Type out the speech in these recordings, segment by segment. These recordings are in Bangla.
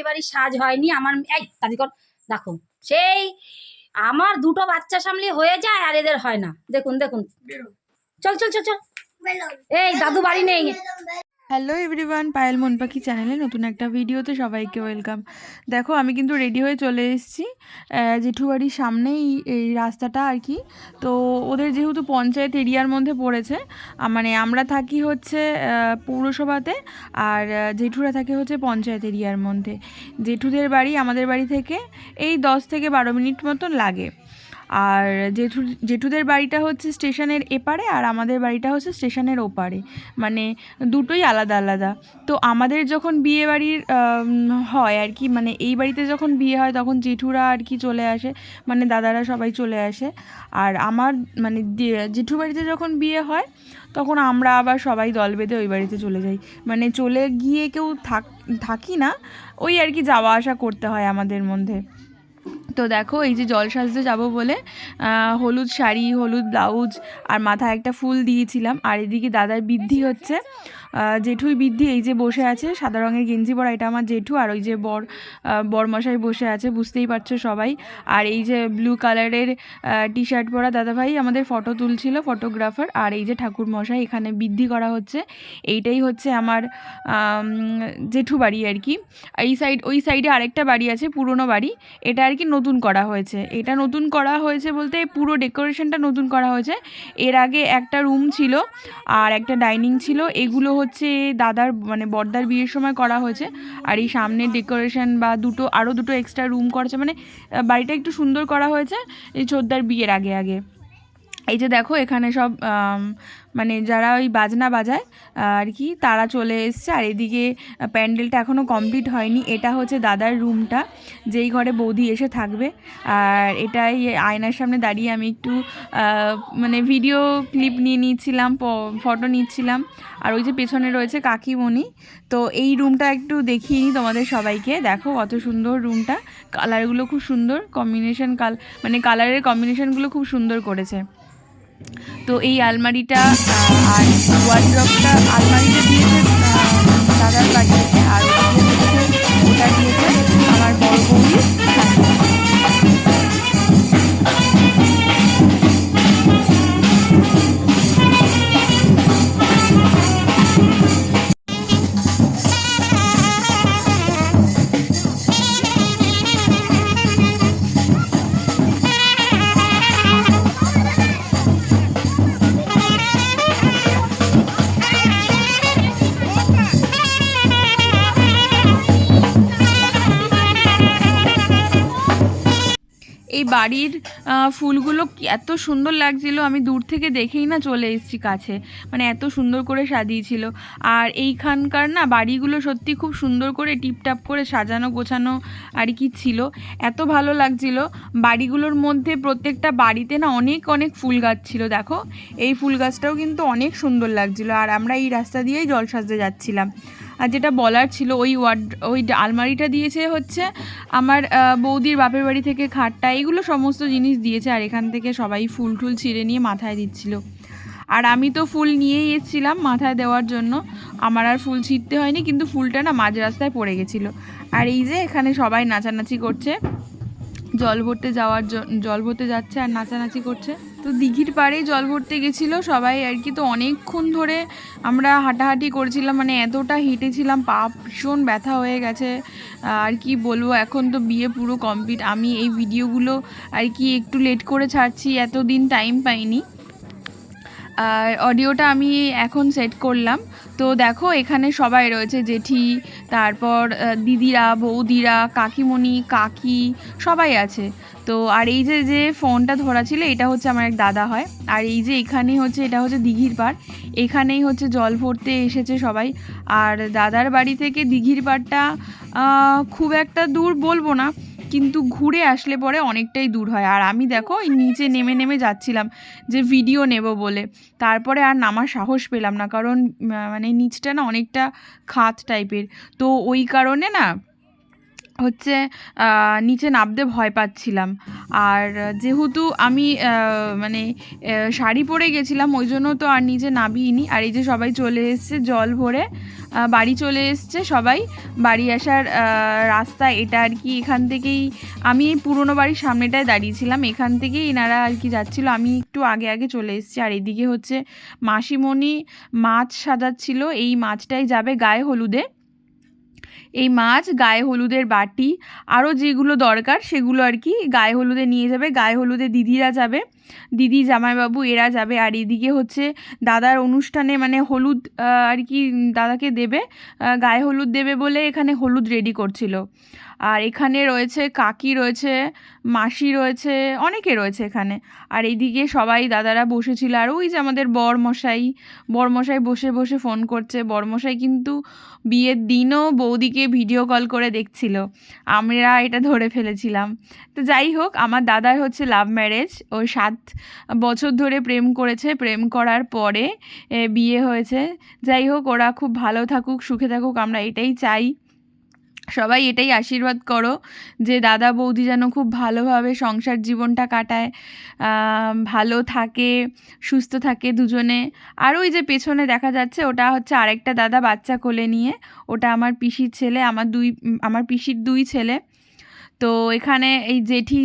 এবারই সাজ হয়নি। আমার এই তাদের কর দেখো সেই আমার দুটো বাচ্চা সামলে হয়ে যায় আর এদের হয় না। দেখুন দেখুন। চল চল চল চল। এই দাদু বাড়ি নেই। হ্যালো এভরিওয়ান পায়েল মন পাখি চ্যানেলে নতুন একটা ভিডিওতে সবাইকে ওয়েলকাম দেখো, আমি কিন্তু রেডি হয়ে চলে এসেছি জেঠু বাড়ির সামনেই এই রাস্তাটা আর কি। তো ওদের যেহেতু পঞ্চায়েত এরিয়ার মধ্যে পড়েছে মানে আমরা থাকি হচ্ছে পৌরসভাতে আর জেঠুরা থাকে হচ্ছে পঞ্চায়েত এরিয়ার মধ্যে। জেঠুদের বাড়ি আমাদের বাড়ি থেকে এই দশ থেকে বারো মিনিট মতন লাগে। আর জেঠু, জেঠুদের বাড়িটা হচ্ছে স্টেশনের এপারে আর আমাদের বাড়িটা হচ্ছে স্টেশনের ওপারে। মানে দুটোই আলাদা আলাদা। তো আমাদের যখন বিয়ে বাড়ির হয় আর কি মানে এই বাড়িতে যখন বিয়ে হয় তখন জেঠুরা আর কি চলে আসে মানে দাদারা সবাই চলে আসে। আর আমার মানে জেঠু বাড়িতে যখন বিয়ে হয় তখন আমরা আবার সবাই দল বেঁধে ওই বাড়িতে চলে যাই। মানে চলে গিয়ে কেউ থাক, থাকি না, ওই আর কি যাওয়া আসা করতে হয় আমাদের মধ্যে। তো দেখো, এই যে জল সাজতে যাব বলে হলুদ শাড়ি, হলুদ ব্লাউজ আর মাথায় একটা ফুল দিয়েছিলাম। আর এদিকে দাদার বৃদ্ধি হচ্ছে। জেঠুই বৃদ্ধি, এই যে বসে আছে, সাদা রঙের গেঞ্জি পরা, এটা আমার জেঠু আর ওই যে বর বরমশাই বসে আছে, বুঝতেই পারছ সবাই। আর এই যে ব্লু কালারের টি শার্ট পরা দাদাভাই আমাদের ফটো তুলছিল ফটোগ্রাফার আর এই যে ঠাকুর মশাই এখানে বৃদ্ধি করা হচ্ছে। এইটাই হচ্ছে আমার জেঠু বাড়ি আর কি। এই সাইড ওই সাইডে আরেকটা বাড়ি আছে, পুরনো বাড়ি, এটা আর কি নতুন করা হয়েছে। এটা নতুন করা হয়েছে বলতে পুরো ডেকোরেশনটা নতুন করা হয়েছে। এর আগে একটা রুম ছিল, আর একটা ডাইনিং ছিল, এগুলো হচ্ছে দাদার মানে বর্দার বিয়ের সময় করা হয়েছে। আর এই সামনে ডেকোরেশন বা দুটো আরও দুটো এক্সট্রা রুম করেছে মানে বাড়িটা একটু সুন্দর করা হয়েছে এই চোদ্দার বিয়ের আগে আগে। এই যে দেখো, এখানে সব মানে যারা ওই বাজনা বাজায়, আর কি, তারা চলে এসছে। আর এদিকে প্যান্ডেলটা এখনও কমপ্লিট হয়নি। এটা হচ্ছে দাদার রুমটা, যেই ঘরে বৌদি এসে থাকবে। আর এটাই আয়নার সামনে দাঁড়িয়ে আমি একটু মানে ভিডিও ক্লিপ নিয়ে নিচ্ছিলাম ফটো নিচ্ছিলাম। আর ওই যে পেছনে রয়েছে কাকিমণি। তো এই রুমটা একটু দেখিয়ে নিই তোমাদের সবাইকে। দেখো কত সুন্দর রুমটা। কালারগুলো খুব সুন্দর। কম্বিনেশন কাল মানে কালারের কম্বিনেশনগুলো খুব সুন্দর করেছে। তো এই আলমারিটা আর ওয়ার্ড্রপটা আলমারিটা দিয়েছে দাদার বাড়ি থেকে আর ওটা দিয়েছে আমার বড় বৌদি এই বাড়ির ফুলগুলো এত সুন্দর লাগছিল, আমি দূর থেকে দেখেই না চলে এসেছি কাছে। মানে এত সুন্দর করে সাজিয়েছিল। আর এইখানকার না বাড়িগুলো সত্যি খুব সুন্দর করে টিপটাপ করে সাজানো, গোছানো আর কি ছিল। এত ভালো লাগছিল। বাড়িগুলোর মধ্যে প্রত্যেকটা বাড়িতে না অনেক অনেক ফুল গাছ ছিল, দেখো। এই ফুল গাছটাও কিন্তু অনেক সুন্দর লাগছিল। আর আমরা এই রাস্তা দিয়েই জল সাজতে যাচ্ছিলাম। আর যেটা বলার ছিল, ওই ওয়ার্ড, ওই আলমারিটা দিয়েছে হচ্ছে আমার বৌদির বাপের বাড়ি থেকে খাটটা এগুলো সমস্ত জিনিস দিয়েছে আর এখান থেকে সবাই ফুল টুল ছিঁড়ে নিয়ে মাথায় দিচ্ছিল। আর আমি তো ফুল নিয়েই এসেছিলাম মাথায় দেওয়ার জন্য। আমার আর ফুল ছিঁড়তে হয়নি, কিন্তু ফুলটা না মাঝ রাস্তায় পড়ে গেছিল। আর এই যে এখানে সবাই নাচানাচি করছে, জল ভরতে যাওয়ার জল ভরতে যাচ্ছে আর নাচানাচি করছে। তো দিঘির পাড়েই জল ভরতে গেছিল সবাই আর কি। তো অনেকক্ষণ ধরে আমরা হাঁটাহাঁটি করেছিলাম মানে এতটা হেঁটেছিলাম পা ভীষণ ব্যথা হয়ে গেছে। আর কি বলব, এখন তো বিয়ে পুরো কমপ্লিট আমি এই ভিডিওগুলো আর কি একটু লেট করে ছাড়ছি, এতদিন টাইম পাইনি। আর অডিওটা আমি এখন সেট করলাম। তো দেখো, এখানে সবাই রয়েছে, জেঠি, তারপর দিদিরা, বৌদিরা, কাকিমণি, কাকি, সবাই আছে। তো আর এই যে যে ফোনটা ধরা ছিল, এটা হচ্ছে আমার এক দাদা হয়। আর এই যে এখানে হচ্ছে, এটা হচ্ছে দিঘির পাড়। এখানেই হচ্ছে জল ভরতে এসেছে সবাই। আর দাদার বাড়ি থেকে দিঘির পাড়টা খুব একটা দূর বলব না, কিন্তু ঘুরে আসলে পরে অনেকটাই দূর হয়। আর আমি দেখো, এই নিচে নেমে নেমে যাচ্ছিলাম যে ভিডিও নেব বলে। তারপরে আর নামার সাহস পেলাম না, কারণ মানে নিচটা না অনেকটা খাত টাইপের তো ওই কারণে না হচ্ছে নিচে নামতে ভয় পাচ্ছিলাম। আর যেহেতু আমি মানে শাড়ি পরে গেছিলাম, ওই জন্য তো আর নিচে নামিনি আর এই যে সবাই চলে এসছে, জল ভরে বাড়ি চলে এসছে সবাই। বাড়ি আসার রাস্তা এটা আর কি, এখান থেকেই আমি পুরনো বাড়ির সামনেটায় দাঁড়িয়েছিলাম। এখান থেকেই এনারা আর কি যাচ্ছিল। আমি একটু আগে আগে চলে এসেছি। আর এদিকে হচ্ছে মাসিমণি মাছ সাজাচ্ছিল। এই মাছটাই যাবে গায়ে হলুদে। এই মাছ গায়ে হলুদের বাটি আরও যেগুলো দরকার সেগুলো আর কি গায়ে হলুদে নিয়ে যাবে। গায়ে হলুদে দিদিরা যাবে, দিদি, জামাইবাবু এরা যাবে। আর এদিকে হচ্ছে দাদার অনুষ্ঠানে মানে হলুদ আর কি দাদাকে দেবে গায়ে হলুদ দেবে বলে এখানে হলুদ রেডি করছিল। আর এখানে রয়েছে কাকি রয়েছে, মাসি রয়েছে, অনেকে রয়েছে এখানে। আর এইদিকে সবাই দাদারা বসেছিল। আর ওই যে আমাদের বরমশাই বরমশাই বসে বসে ফোন করছে। বরমশাই কিন্তু বিয়ের দিনও বৌদিকে ভিডিও কল করে দেখছিল। আমরা এটা ধরে ফেলেছিলাম। তো যাই হোক, আমার দাদার হচ্ছে লাভ ম্যারেজ ওই সাত বছর ধরে প্রেম করেছে। প্রেম করার পরে বিয়ে হয়েছে। যাই হোক, ওরা খুব ভালো থাকুক, সুখে থাকুক, আমরা এটাই চাই। সবাই এটাই আশীর্বাদ করো যে দাদা বৌদি যেন খুব ভালোভাবে সংসার জীবনটা কাটায় ভালো থাকে, সুস্থ থাকে দুজনে। আর ওই যে পেছনে দেখা যাচ্ছে ওটা হচ্ছে আরেকটা দাদা বাচ্চা কোলে নিয়ে, ওটা আমার পিসির ছেলে, আমার দুই, আমার পিসির দুই ছেলে। তো এখানে এই জেঠি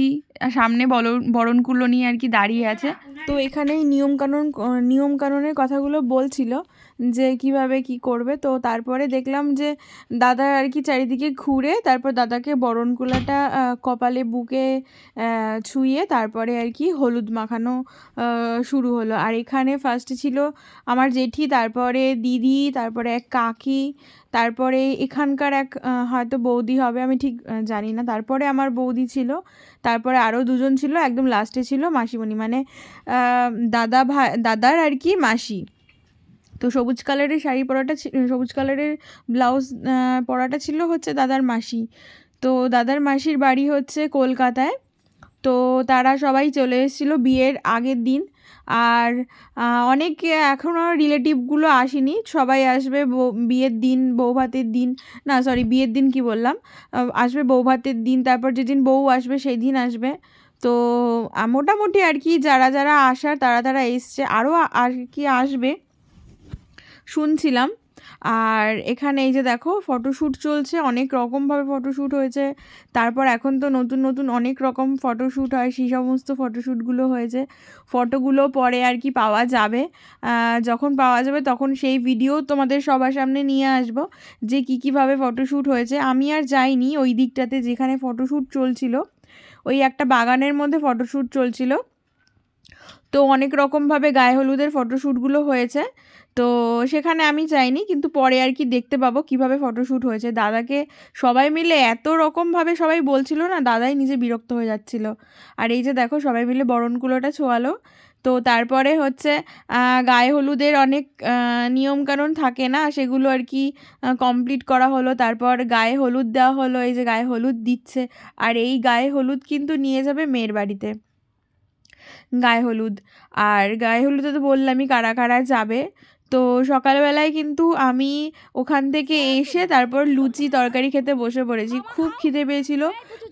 সামনে বরণ বরণকুলো নিয়ে আর কি দাঁড়িয়ে আছে। তো এখানে নিয়মকানুন, নিয়মকানুনের কথাগুলো বলছিল। যে কীভাবে কি করবে। তো তারপরে দেখলাম যে দাদা আর কি চারিদিকে ঘুরে তারপর দাদাকে বরণকুলাটা কপালে বুকে ছুঁয়ে তারপরে আর কি হলুদ মাখানো শুরু হলো। আর এখানে ফার্স্টে ছিল আমার জেঠি, তারপরে দিদি, তারপরে এক কাকি, তারপরে এখানকার এক হয়তো বৌদি হবে, আমি ঠিক জানি না। তারপরে আমার বৌদি ছিল, তারপরে আরও দুজন ছিল, একদম লাস্টে ছিল মাসিমণি। মানে দাদা ভাই দাদার আর কি মাসি। তো সবুজ কালারের শাড়ি পরাটা সবুজ কালারের ব্লাউজ পরাটা ছিল হচ্ছে দাদার মাসি। তো দাদার মাসির বাড়ি হচ্ছে কলকাতায়। তো তারা সবাই চলে এসেছিল বিয়ের আগের দিন। আর অনেকে এখনও রিলেটিভগুলো আসেনি। সবাই আসবে বিয়ের দিন বউ ভাতের দিন। না সরি বিয়ের দিন কি বললাম? আসবে বউ ভাতের দিন, তারপর যেদিন বউ আসবে সেই দিন আসবে। তো মোটামুটি আর কি, যারা যারা আসার, তারা তারা এসছে। আরও আর কি আসবে। শুনছিলাম। আর এখানে এই যে দেখো ফটোশ্যুট চলছে, অনেক রকমভাবে ফটোশ্যুট হয়েছে। তারপর এখন তো নতুন নতুন অনেক রকম ফটোশ্যুট হয়, সেই সমস্ত ফটোশ্যুটগুলো হয়েছে। ফটোগুলো পরে আর কি পাওয়া যাবে। যখন পাওয়া যাবে তখন সেই ভিডিও তোমাদের সবার সামনে নিয়ে আসব, যে কী কীভাবে ফটোশ্যুট হয়েছে। আমি আর যাইনি ওই দিকটাতে যেখানে ফটোশ্যুট চলছিল। ওই একটা বাগানের মধ্যে ফটোশ্যুট চলছিল। তো অনেক রকমভাবে গায়ে হলুদের ফটোশ্যুটগুলো হয়েছে। তো সেখানে আমি যাইনি, কিন্তু পরে আর কি দেখতে পাবো কীভাবে ফটোশ্যুট হয়েছে। দাদাকে সবাই মিলে এত রকমভাবে সবাই বলছিল না, দাদাই নিজে বিরক্ত হয়ে যাচ্ছিল। আর এই যে দেখো সবাই মিলে বরণকুলোটা ছোয়ালো। তো তারপরে হচ্ছে গায়ে হলুদের অনেক নিয়মকানুন থাকে না, সেগুলো আর কি কমপ্লিট করা হলো। তারপর গায়ে হলুদ দেওয়া হলো, এই যে গায়ে হলুদ দিচ্ছে। আর এই গায়ে হলুদ কিন্তু নিয়ে যাবে মেয়ের বাড়িতে। গায়ে হলুদ। আর গায়ে হলুদে তো বললামই কারা কারা যাবে। তো সকালবেলায় কিন্তু আমি ওখান থেকে এসে তারপর লুচি তরকারি খেতে বসে পড়েছি। খুব খিদে পেয়েছিল।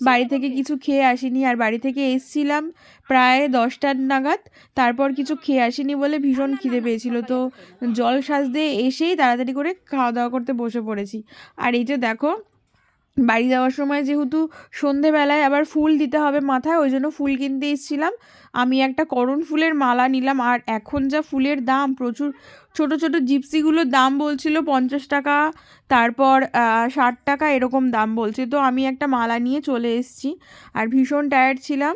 বাড়ি থেকে কিছু খেয়ে আসিনি আর বাড়ি থেকে এসছিলাম প্রায় দশটার নাগাদ। তারপর কিছু খেয়ে আসিনি বলে ভীষণ খিদে পেয়েছিল। তো জল সাজ দিয়ে এসেই তাড়াতাড়ি করে খাওয়া দাওয়া করতে বসে পড়েছি। আর এই যে দেখো, বাড়ি যাওয়ার সময় যেহেতু সন্ধেবেলায় আবার ফুল দিতে হবে মাথায়, ওই জন্য ফুল কিনতে এসেছিলাম। আমি একটা করণ ফুলের মালা নিলাম আর এখন যা ফুলের দাম প্রচুর ছোট ছোট জিপসিগুলোর দাম বলছিল পঞ্চাশ টাকা তারপর ষাট টাকা এরকম দাম বলছে। তো আমি একটা মালা নিয়ে চলে এসেছি আর ভীষণ টায়ার্ড ছিলাম।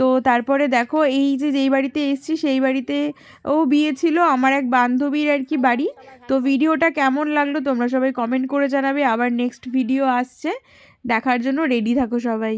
তো তারপরে দেখো এই যে যেই বাড়িতে এসেছি সেই বাড়িতে ও বিয়ে ছিল আমার এক বান্ধবীর আর কি বাড়ি। তো ভিডিওটা কেমন লাগল তোমরা সবাই কমেন্ট করে জানাবে। আবার নেক্সট ভিডিও আসছে। দেখার জন্য রেডি থাকো সবাই।